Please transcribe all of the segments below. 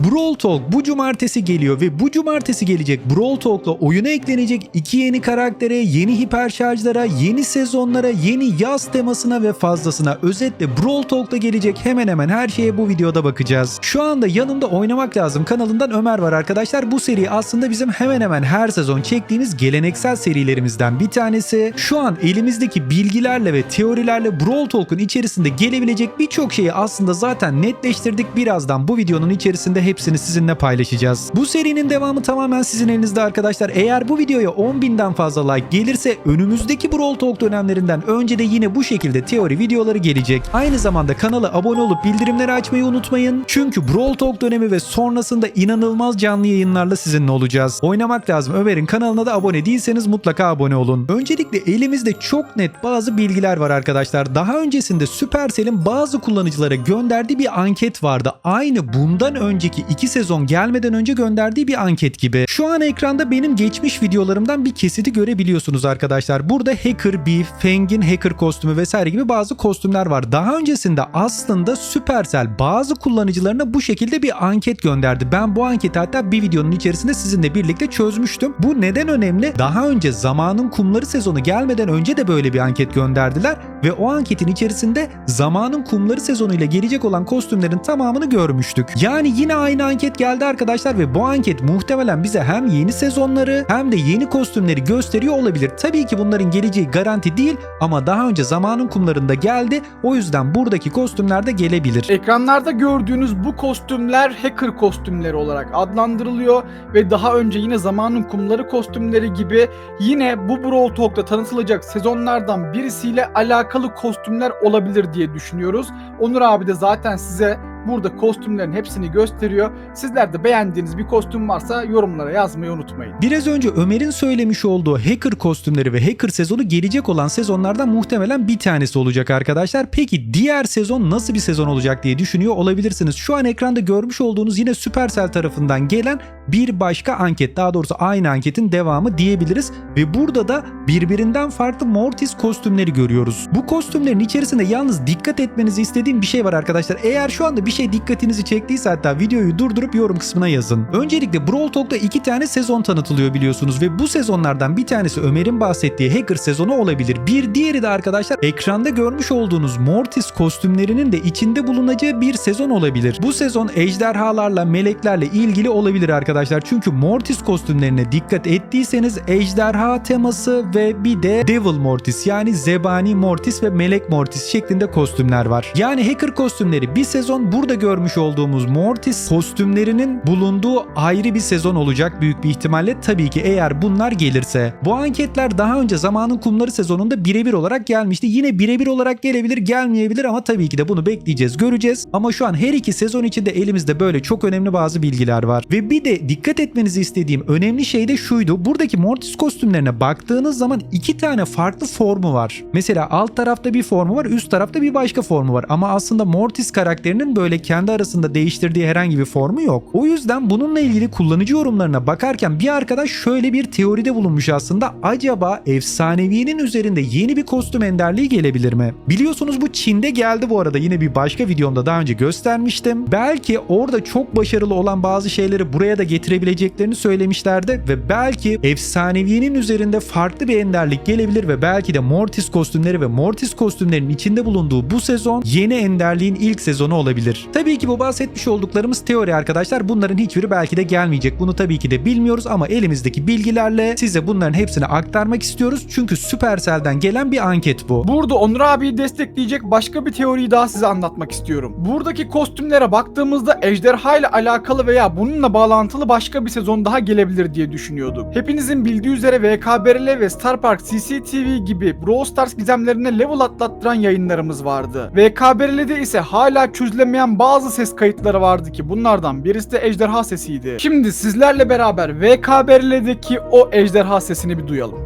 Brawl Talk bu cumartesi geliyor ve bu cumartesi gelecek Brawl Talk'la oyuna eklenecek iki yeni karaktere, yeni hiperşarjlara, yeni sezonlara, yeni yaz temasına ve fazlasına özetle Brawl Talk'ta gelecek hemen hemen her şeye bu videoda bakacağız. Şu anda yanımda oynamak lazım kanalından Ömer var arkadaşlar. Bu seri aslında bizim hemen hemen her sezon çektiğimiz geleneksel serilerimizden bir tanesi. Şu an elimizdeki bilgilerle ve teorilerle Brawl Talk'un içerisinde gelebilecek birçok şeyi aslında zaten netleştirdik. Birazdan bu videonun içerisinde hepsini sizinle paylaşacağız. Bu serinin devamı tamamen sizin elinizde arkadaşlar. Eğer bu videoya 10.000'den fazla like gelirse önümüzdeki Brawl Talk dönemlerinden önce de yine bu şekilde teori videoları gelecek. Aynı zamanda kanala abone olup bildirimleri açmayı unutmayın. Çünkü Brawl Talk dönemi ve sonrasında inanılmaz canlı yayınlarla sizinle olacağız. Oynamak lazım. Ömer'in kanalına da abone değilseniz mutlaka abone olun. Öncelikle elimizde çok net bazı bilgiler var arkadaşlar. Daha öncesinde Supercell'in bazı kullanıcılara gönderdiği bir anket vardı. Aynı bundan önceki iki sezon gelmeden önce gönderdiği bir anket gibi. Şu an ekranda benim geçmiş videolarımdan bir kesiti görebiliyorsunuz arkadaşlar. Burada Hacker Beef, Fang'in Hacker kostümü vesaire gibi bazı kostümler var. Daha öncesinde aslında Supercell bazı kullanıcılarına bu şekilde bir anket gönderdi. Ben bu anketi hatta bir videonun içerisinde sizinle birlikte çözmüştüm. Bu neden önemli? Daha önce Zamanın Kumları sezonu gelmeden önce de böyle bir anket gönderdiler ve o anketin içerisinde Zamanın Kumları sezonuyla gelecek olan kostümlerin tamamını görmüştük. Yani yine aynı anket geldi arkadaşlar ve bu anket muhtemelen bize hem yeni sezonları hem de yeni kostümleri gösteriyor olabilir. Tabii ki bunların geleceği garanti değil ama daha önce Zamanın Kumlarında geldi. O yüzden buradaki kostümler de gelebilir. Ekranlarda gördüğünüz bu kostümler hacker kostümleri olarak adlandırılıyor ve daha önce yine zamanın kumları kostümleri gibi yine bu Brawl Talk'ta tanıtılacak sezonlardan birisiyle alakalı kostümler olabilir diye düşünüyoruz. Onur abi de zaten size burada kostümlerin hepsini gösteriyor. Sizler de beğendiğiniz bir kostüm varsa yorumlara yazmayı unutmayın. Biraz önce Ömer'in söylemiş olduğu hacker kostümleri ve hacker sezonu gelecek olan sezonlardan muhtemelen bir tanesi olacak arkadaşlar. Peki diğer sezon nasıl bir sezon olacak diye düşünüyor olabilirsiniz. Şu an ekranda görmüş olduğunuz yine Supercell tarafından gelen bir başka anket. Daha doğrusu aynı anketin devamı diyebiliriz. Ve burada da birbirinden farklı Mortis kostümleri görüyoruz. Bu kostümlerin içerisinde yalnız dikkat etmenizi istediğim bir şey var arkadaşlar. Eğer şu anda bir şey dikkatinizi çektiyse hatta videoyu durdurup yorum kısmına yazın. Öncelikle Brawl Talk'ta iki tane sezon tanıtılıyor biliyorsunuz ve bu sezonlardan bir tanesi Ömer'in bahsettiği Hacker sezonu olabilir. Bir diğeri de arkadaşlar ekranda görmüş olduğunuz Mortis kostümlerinin de içinde bulunacağı bir sezon olabilir. Bu sezon ejderhalarla, meleklerle ilgili olabilir arkadaşlar. Çünkü Mortis kostümlerine dikkat ettiyseniz ejderha teması ve bir de Devil Mortis yani Zebani Mortis ve Melek Mortis şeklinde kostümler var. Yani Hacker kostümleri bir sezon burada görmüş olduğumuz Mortis kostümlerinin bulunduğu ayrı bir sezon olacak büyük bir ihtimalle tabii ki eğer bunlar gelirse. Bu anketler daha önce Zamanın Kumları sezonunda birebir olarak gelmişti. Yine birebir olarak gelebilir gelmeyebilir ama tabii ki de bunu bekleyeceğiz göreceğiz. Ama şu an her iki sezon içinde elimizde böyle çok önemli bazı bilgiler var. Ve bir de dikkat etmenizi istediğim önemli şey de şuydu. Buradaki Mortis kostümlerine baktığınız zaman iki tane farklı formu var. Mesela alt tarafta bir formu var üst tarafta bir başka formu var. Ama aslında Mortis karakterinin böyle kendi arasında değiştirdiği herhangi bir formu yok. O yüzden bununla ilgili kullanıcı yorumlarına bakarken bir arkadaş şöyle bir teoride bulunmuş aslında. Acaba efsaneviyenin üzerinde yeni bir kostüm enderliği gelebilir mi? Biliyorsunuz bu Çin'de geldi bu arada. Yine bir başka videomda daha önce göstermiştim. Belki orada çok başarılı olan bazı şeyleri buraya da getirebileceklerini söylemişlerdi ve belki efsaneviyenin üzerinde farklı bir enderlik gelebilir ve belki de Mortis kostümleri ve Mortis kostümlerinin içinde bulunduğu bu sezon yeni enderliğin ilk sezonu olabilir. Tabii ki bu bahsetmiş olduklarımız teori arkadaşlar. Bunların hiçbiri belki de gelmeyecek. Bunu tabii ki de bilmiyoruz ama elimizdeki bilgilerle size bunların hepsini aktarmak istiyoruz. Çünkü Supercell'den gelen bir anket bu. Burada Onur abiyi destekleyecek başka bir teoriyi daha size anlatmak istiyorum. Buradaki kostümlere baktığımızda ejderha ile alakalı veya bununla bağlantılı başka bir sezon daha gelebilir diye düşünüyorduk. Hepinizin bildiği üzere VKBRL ve Star Park CCTV gibi Brawl Stars gizemlerine level atlattıran yayınlarımız vardı. VKBRL'de ise hala çözülemeyen bazı ses kayıtları vardı ki bunlardan birisi de ejderha sesiydi. Şimdi sizlerle beraber VKBRL'deki o ejderha sesini bir duyalım.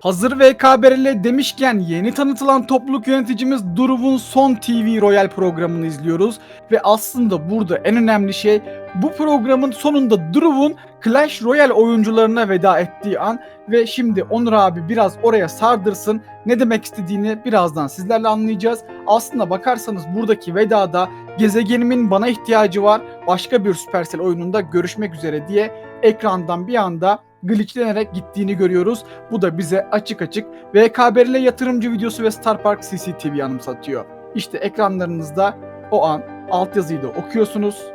Hazır VKBRL demişken yeni tanıtılan topluluk yöneticimiz Duruv'un Son TV Royal programını izliyoruz. Ve aslında burada en önemli şey bu programın sonunda Duruv'un Clash Royale oyuncularına veda ettiği an ve şimdi Onur abi biraz oraya sardırsın. Ne demek istediğini birazdan sizlerle anlayacağız. Aslında bakarsanız buradaki vedada gezegenimin bana ihtiyacı var. Başka bir Supercell oyununda görüşmek üzere diye ekrandan bir anda glitchlenerek gittiğini görüyoruz. Bu da bize açık açık VKBRL yatırımcı videosu ve Star Park CCTV anımsatıyor. İşte ekranlarınızda o an altyazıyı da okuyorsunuz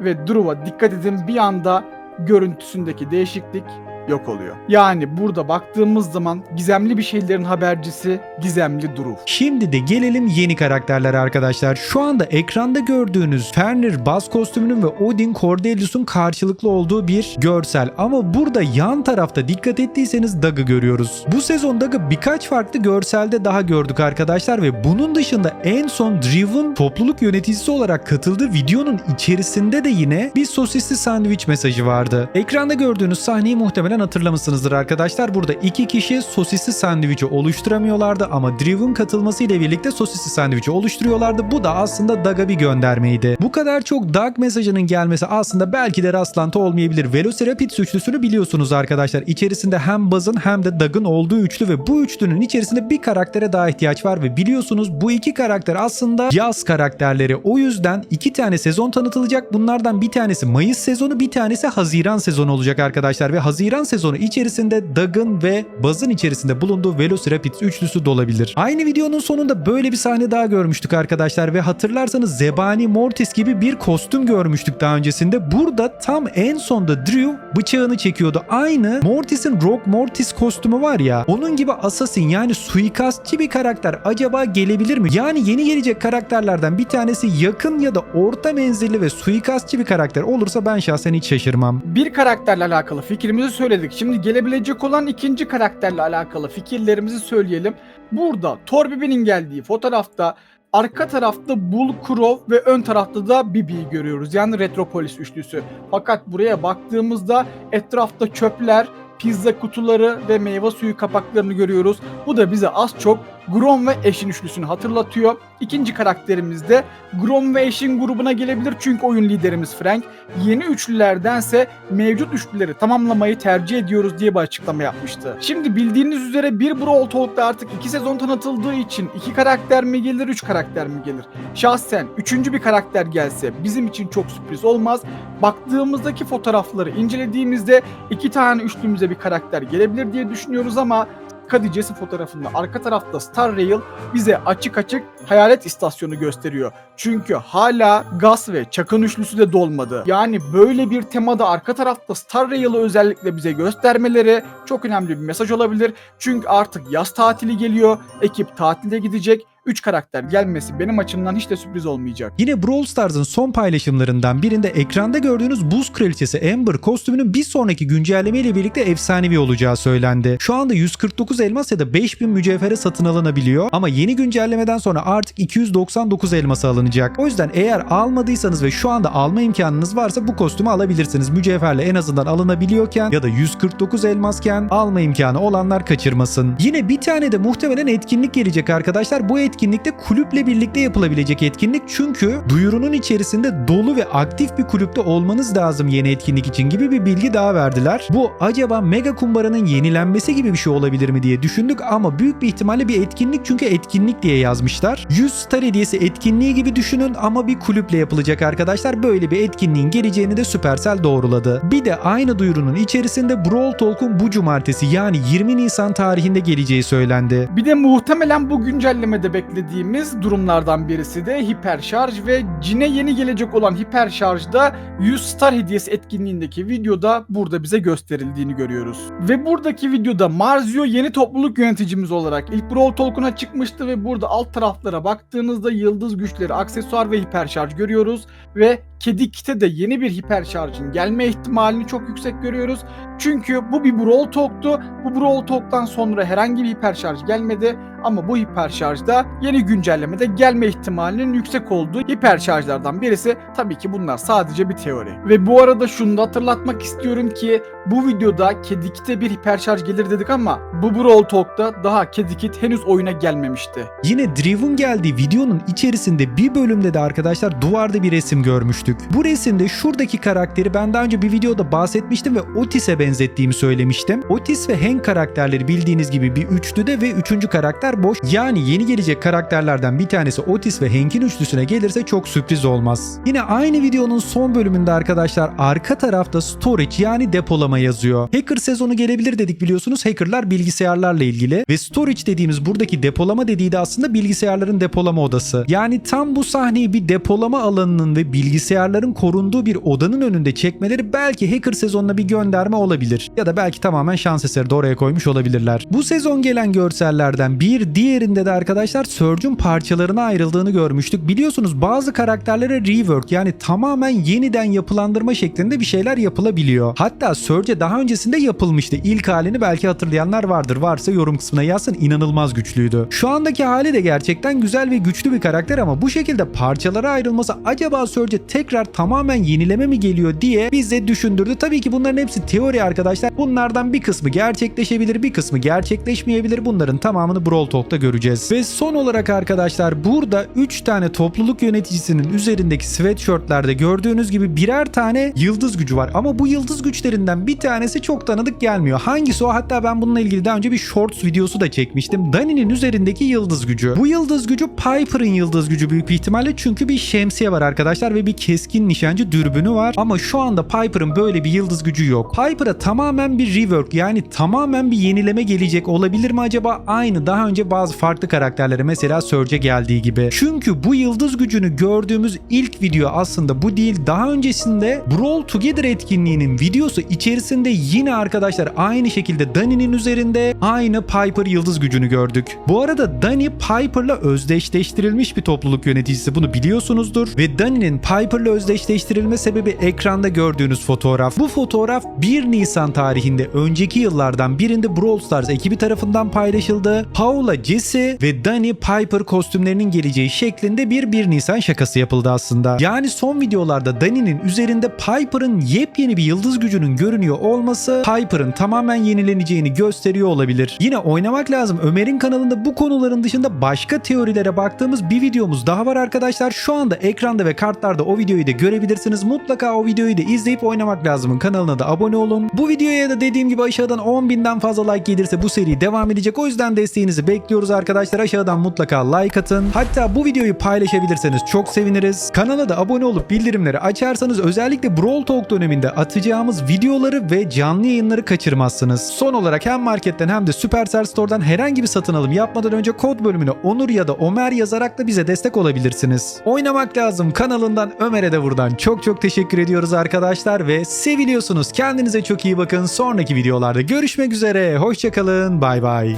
ve Drew'a dikkat edin bir anda görüntüsündeki değişiklik yok oluyor. Yani burada baktığımız zaman gizemli bir şeylerin habercisi gizemli Drew. Şimdi de gelelim yeni karakterlere arkadaşlar. Şu anda ekranda gördüğünüz Fenrir baz kostümünün ve Odin Cordelius'un karşılıklı olduğu bir görsel. Ama burada yan tarafta dikkat ettiyseniz Dag'ı görüyoruz. Bu sezon Dag'ı birkaç farklı görselde daha gördük arkadaşlar ve bunun dışında en son Driv'un topluluk yöneticisi olarak katıldığı videonun içerisinde de yine bir sosisli sandviç mesajı vardı. Ekranda gördüğünüz sahneyi muhtemelen hatırlamışsınızdır arkadaşlar. Burada iki kişi sosisli sandviçi oluşturamıyorlardı ama Driv'un katılmasıyla birlikte sosisli sandviçi oluşturuyorlardı. Bu da aslında Dag'a bir göndermeydi. Bu kadar çok Dag mesajının gelmesi aslında belki de rastlantı olmayabilir. Velociraptor üçlüsünü biliyorsunuz arkadaşlar. İçerisinde hem Buzz'ın hem de Dag'ın olduğu üçlü ve bu üçlünün içerisinde bir karaktere daha ihtiyaç var ve biliyorsunuz bu iki karakter aslında yaz karakterleri. O yüzden iki tane sezon tanıtılacak. Bunlardan bir tanesi Mayıs sezonu, bir tanesi Haziran sezonu olacak arkadaşlar ve Haziran sezonu içerisinde Dag'ın ve Buzz'ın içerisinde bulunduğu Velociraptor üçlüsü de olabilir. Aynı videonun sonunda böyle bir sahne daha görmüştük arkadaşlar ve hatırlarsanız Zebani Mortis gibi bir kostüm görmüştük daha öncesinde. Burada tam en sonda Drew bıçağını çekiyordu. Aynı Mortis'in Rock Mortis kostümü var ya onun gibi assassin yani suikastçı bir karakter acaba gelebilir mi? Yani yeni gelecek karakterlerden bir tanesi yakın ya da orta menzilli ve suikastçı bir karakter olursa ben şahsen hiç şaşırmam. Bir karakterle alakalı fikrimizi söyledik. Şimdi gelebilecek olan ikinci karakterle alakalı fikirlerimizi söyleyelim. Burada Torbibi'nin geldiği fotoğrafta arka tarafta Bull Crow ve ön tarafta da Bibi'yi görüyoruz. Yani Retropolis üçlüsü. Fakat buraya baktığımızda etrafta çöpler, pizza kutuları ve meyve suyu kapaklarını görüyoruz. Bu da bize az çok Grom ve Eş'in üçlüsünü hatırlatıyor. İkinci karakterimiz de Grom ve Eş'in grubuna gelebilir çünkü oyun liderimiz Frank yeni üçlülerdense mevcut üçlüleri tamamlamayı tercih ediyoruz diye bir açıklama yapmıştı. Şimdi bildiğiniz üzere bir Brawl Talk'ta artık iki sezon tanıtıldığı için iki karakter mi gelir, üç karakter mi gelir? Şahsen üçüncü bir karakter gelse bizim için çok sürpriz olmaz. Baktığımızdaki fotoğrafları incelediğimizde iki tane üçlümüze bir karakter gelebilir diye düşünüyoruz ama Kadicesi fotoğrafında arka tarafta Star Rail bize açık açık hayalet istasyonu gösteriyor. Çünkü hala gaz ve çakın üçlüsü de dolmadı. Yani böyle bir temada arka tarafta Star Rail'ı özellikle bize göstermeleri çok önemli bir mesaj olabilir. Çünkü artık yaz tatili geliyor. Ekip tatile gidecek. 3 karakter gelmesi benim açımdan hiç de sürpriz olmayacak. Yine Brawl Stars'ın son paylaşımlarından birinde ekranda gördüğünüz Buz Kraliçesi Amber kostümünün bir sonraki güncelleme ile birlikte efsanevi olacağı söylendi. Şu anda 149 elmas ya da 5000 mücevhere satın alınabiliyor ama yeni güncellemeden sonra artık 299 elması alınacak. O yüzden eğer almadıysanız ve şu anda alma imkanınız varsa bu kostümü alabilirsiniz. Mücevherle en azından alınabiliyorken ya da 149 elmasken alma imkanı olanlar kaçırmasın. Yine bir tane de muhtemelen etkinlik gelecek arkadaşlar. Bu etkinlikte kulüple birlikte yapılabilecek etkinlik çünkü duyurunun içerisinde dolu ve aktif bir kulüpte olmanız lazım yeni etkinlik için gibi bir bilgi daha verdiler. Bu acaba Mega Kumbara'nın yenilenmesi gibi bir şey olabilir mi diye düşündük ama büyük bir ihtimalle bir etkinlik çünkü etkinlik diye yazmışlar. 100 Star hediyesi etkinliği gibi düşünün ama bir kulüple yapılacak arkadaşlar. Böyle bir etkinliğin geleceğini de Supercell doğruladı. Bir de aynı duyurunun içerisinde Brawl Talk'un bu cumartesi yani 20 Nisan tarihinde geleceği söylendi. Bir de muhtemelen bu güncellemede beklediğimiz durumlardan birisi de hiperşarj ve Cine yeni gelecek olan hiperşarjda 100 star hediyesi etkinliğindeki videoda burada bize gösterildiğini görüyoruz. Ve buradaki videoda Marzio yeni topluluk yöneticimiz olarak ilk Brawl Talk'una çıkmıştı ve burada alt taraflara baktığınızda yıldız güçleri, aksesuar ve hiperşarj görüyoruz ve Kedi Kit'e de yeni bir hiperşarjın gelme ihtimalini çok yüksek görüyoruz. Çünkü bu bir Brawl Talk'tu. Bu Brawl Talk'tan sonra herhangi bir hiperşarj gelmedi ama bu hiperşarjda yeni güncellemede gelme ihtimalinin yüksek olduğu hiperşarjlardan birisi. Tabii ki bunlar sadece bir teori. Ve bu arada şunu da hatırlatmak istiyorum ki bu videoda Kedi Kit'e bir hiperşarj gelir dedik ama bu Brawl Talk'ta daha Kedi Kit henüz oyuna gelmemişti. Yine Drew'un geldiği videonun içerisinde bir bölümde de arkadaşlar duvarda bir resim görmüştük. Bu resimde şuradaki karakteri ben daha önce bir videoda bahsetmiştim ve Otis'e benzettiğimi söylemiştim. Otis ve Hank karakterleri bildiğiniz gibi bir üçlüde ve üçüncü karakter boş. Yani yeni gelecek karakterlerden bir tanesi Otis ve Hank'in üçlüsüne gelirse çok sürpriz olmaz. Yine aynı videonun son bölümünde arkadaşlar arka tarafta storage yani depolama yazıyor. Hacker sezonu gelebilir dedik biliyorsunuz. Hackerlar bilgisayarlarla ilgili ve storage dediğimiz buradaki depolama dediği de aslında bilgisayarların depolama odası. Yani tam bu sahneyi bir depolama alanının ve bilgisayarların korunduğu bir odanın önünde çekmeleri belki hacker sezonuna bir gönderme olabilir. Ya da belki tamamen şans eseri de oraya koymuş olabilirler. Bu sezon gelen görsellerden bir diğerinde de arkadaşlar Surge'un parçalarına ayrıldığını görmüştük. Biliyorsunuz bazı karakterlere rework yani tamamen yeniden yapılandırma şeklinde bir şeyler yapılabiliyor. Hatta Surge daha öncesinde yapılmıştı. İlk halini belki hatırlayanlar vardır. Varsa yorum kısmına yazsın. İnanılmaz güçlüydü. Şu andaki hali de gerçekten güzel ve güçlü bir karakter ama bu şekilde parçalara ayrılması acaba Surge tekrar tamamen yenileme mi geliyor diye bize düşündürdü. Tabii ki bunların hepsi teori arkadaşlar. Bunlardan bir kısmı gerçekleşebilir, bir kısmı gerçekleşmeyebilir. Bunların tamamını Brawl Talk'ta göreceğiz. Ve son olarak arkadaşlar burada 3 tane topluluk yöneticisinin üzerindeki sweatshirtlerde gördüğünüz gibi birer tane yıldız gücü var. Ama bu yıldız güçlerinden bir tanesi çok tanıdık gelmiyor. Hangisi o? Hatta ben bununla ilgili daha önce bir shorts videosu da çekmiştim. Dani'nin üzerindeki yıldız gücü. Bu yıldız gücü Piper'ın yıldız gücü büyük bir ihtimalle çünkü bir şemsiye var arkadaşlar ve bir keskin nişancı dürbünü var. Ama şu anda Piper'ın böyle bir yıldız gücü yok. Piper'a tamamen bir rework yani tamamen bir yenileme gelecek olabilir mi acaba? Aynı daha önce bazı farklı karakterlere mesela Surge'e geldiği gibi. Çünkü bu yıldız gücünü gördüğümüz ilk video aslında bu değil. Daha öncesinde Brawl Together etkinliğinin videosu içerisinde yine arkadaşlar aynı şekilde Dani'nin üzerinde aynı Piper yıldız gücünü gördük. Bu arada Dani Piper'la özdeşleştirilmiş bir topluluk yöneticisi bunu biliyorsunuzdur ve Dani'nin Piper'la özdeşleştirilme sebebi ekranda gördüğünüz fotoğraf. Bu fotoğraf 1 Nisan tarihinde önceki yıllardan birinde Brawl Stars ekibi tarafından paylaşıldı. Paula, Jesse ve Dani Piper kostümlerinin geleceği şeklinde bir 1 Nisan şakası yapıldı aslında. Yani son videolarda Dani'nin üzerinde Piper'ın yepyeni bir yıldız gücünün görünüyor olması Piper'ın tamamen yenileneceğini gösteriyor olabilir. Yine oynamak lazım. Ömer'in kanalında bu konuların dışında başka teorilere baktığımız bir videomuz daha var arkadaşlar. Şu anda ekranda ve kartlarda o videoyu da görebilirsiniz. Mutlaka o videoyu da izleyip oynamak lazımın kanalına da abone olun. Bu videoya da dediğim gibi aşağıdan 10.000'den fazla like gelirse bu seri devam edecek. O yüzden desteğinizi bekliyoruz arkadaşlar. Aşağıdan mutlaka like atın. Hatta bu videoyu paylaşabilirseniz çok seviniriz. Kanala da abone olup bildirimleri açarsanız özellikle Brawl Talk döneminde atacağımız videoları ve canlı yayınları kaçırmazsınız. Son olarak hem marketten hem de Supercell Store'dan herhangi bir satın alım yapmadan önce kod bölümüne Onur ya da Ömer yazarak da bize destek olabilirsiniz. Oynamak lazım kanalından Ömer'e de buradan çok çok teşekkür ediyoruz arkadaşlar ve seviliyorsunuz. Kendinize çok iyi bakın. Sonraki videolarda görüşmek üzere. Hoşçakalın. Bay bay.